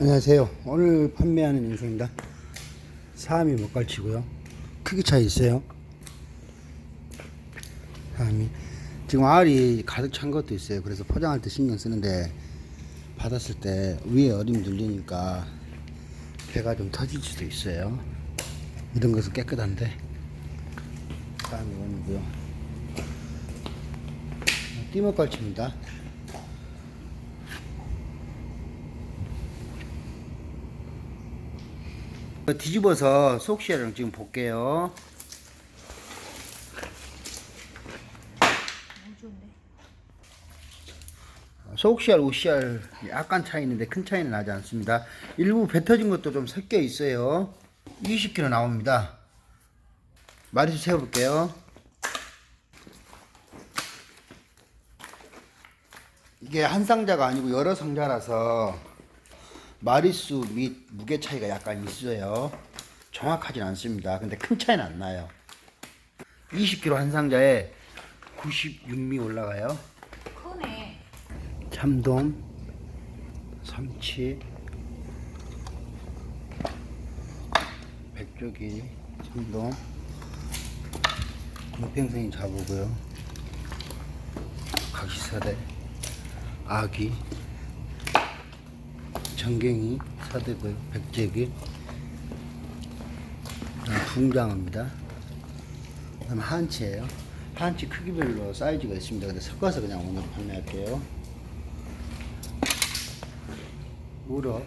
안녕하세요. 오늘 판매하는 인수입니다. 사암이 먹갈치고요. 크기 차이 있어요. 사암이 지금 알이 가득 찬 것도 있어요. 그래서 포장할 때 신경 쓰는데 받았을 때 위에 어림이 눌리니까 배가 좀 터질 수도 있어요. 이런 것은 깨끗한데 사암이 원이고요. 띠먹갈치입니다. 뒤집어서 속시야랑 지금 볼게요. 속시알, 우시알 약간 차이 있는데 큰 차이는 나지 않습니다. 일부 배 터진 것도 좀 섞여 있어요. 20kg 나옵니다. 마리수 세워볼게요. 이게 한 상자가 아니고 여러 상자라서 마리수 및 무게 차이가 약간 있어요. 정확하진 않습니다. 근데 큰 차이는 안 나요. 20kg 한 상자에 96미 올라가요. 크네. 참돔, 삼치, 백조기, 참돔, 공평생이 잡으고요. 각시사대, 아기, 전갱이, 사대고요. 백제기, 그다음 붕장어입니다. 그다음 한치예요. 한치 크기별로 사이즈가 있습니다. 근데 섞어서 그냥 오늘 판매할게요. 우럭,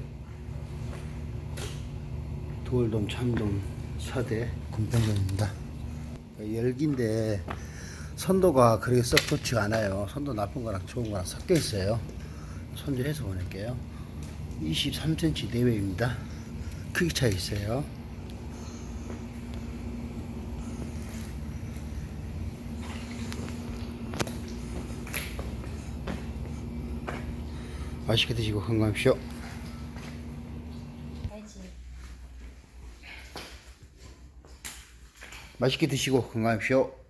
돌돔, 참돔, 서대, 군평점입니다. 열기인데 선도가 그렇게 썩 좋지가 않아요. 선도 나쁜 거랑 좋은 거랑 섞여 있어요. 손질해서 보낼게요. 23cm 내외입니다. 크기 차이 있어요. 맛있게 드시고 건강하십시오. 맛있게 드시고 건강하십시오.